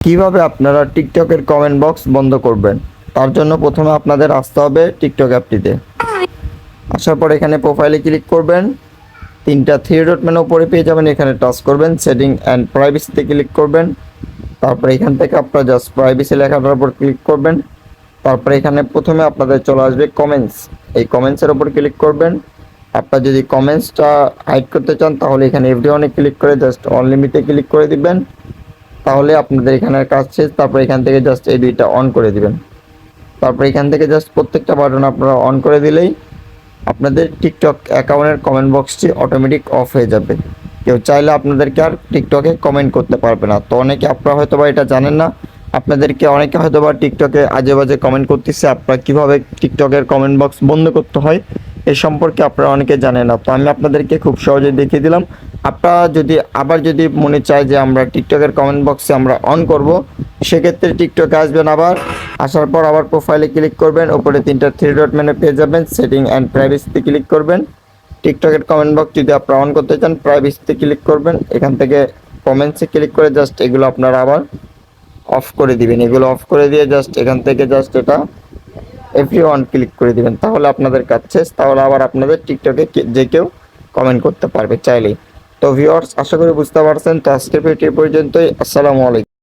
কীভাবে আপনারা টিকটকের কমেন্ট বক্স বন্ধ করবেন? তার জন্য প্রথমে আপনাদের আসতে হবে টিকটক অ্যাপটিতে। আসার পর এখানে প্রোফাইলে ক্লিক করবেন। তিনটা থ্রি ডট মেনু উপরে পেয়ে যাবেন। এখানে টাচ করবেন। সেটিং অ্যান্ড প্রাইভেসিতে ক্লিক করবেন। তারপরে এখান থেকে আপনারা জাস্ট প্রাইভেসি লেখাটার উপর ক্লিক করবেন। তারপরে এখানে প্রথমে আপনাদের চলে আসবে কমেন্টস এই কমেন্টসের উপর ক্লিক করবেন। আপনার যদি কমেন্টসটা হাইড করতে চান, তাহলে এখানে এভরি অনে ক্লিক করে জাস্ট অনলিমিটে ক্লিক করে দিবেন। তাহলে আপনাদের এখানের কাজ শেষ, তারপর এখান থেকে জাস্ট এই দুইটা অন করে দিবেন। তারপর এখান থেকে জাস্ট প্রত্যেকটা বাটন আপনারা অন করে দিলেই আপনাদের টিকটক অ্যাকাউন্টের কমেন্ট বক্সটি অটোমেটিক অফ হয়ে যাবে। কেউ চাইলে আপনাদেরকে আর টিকটকে কমেন্ট করতে পারবে না। তো অনেকে আপনারা হয়তো বা এটা জানেন না। আপনাদেরকে অনেকে হয়তো বা টিকটকে আজে বাজে কমেন্ট করতেছে। আপনারা কীভাবে টিকটকের কমেন্ট বক্স বন্ধ করতে হয়? এ সম্পর্কে আপনারা অনেকে জানেন না। তো আমি আপনাদেরকে খুব সহজে দেখিয়ে দিলাম। আপনারা যদি, আবার যদি মনে চায় যে আমরা টিকটকের কমেন্ট বক্সে আমরা অন করব, সেক্ষেত্রে টিকটকে আসবেন আবার। আসার পর আবার প্রোফাইলে ক্লিক করবেন ওপরে তিনটা থ্রি ডট মেনে পেয়ে যাবেন সেটিং অ্যান্ড প্রাইভেসিতে ক্লিক করবেন। টিকটকের কমেন্ট বক্স যদি আপনারা অন করতে চান প্রাইভেসিতে ক্লিক করবেন। এখান থেকে কমেন্টসে ক্লিক করে জাস্ট এগুলো আপনারা আবার অফ করে দিবেন। এগুলো অফ করে দিয়ে জাস্ট এখান থেকে জাস্ট এটা এভরি ওয়ান ক্লিক করে দিবেন, তাহলে আপনাদের শেষ, তাহলে আবার আপনাদের টিকটকে যে কেউ কমেন্ট করতে পারবে চাইলেই। তো ভিউয়ার্স আশা করি বুঝতে পারছেন, তো আজকের ভিডিও পর্যন্তই, আসসালামু আলাইকুম।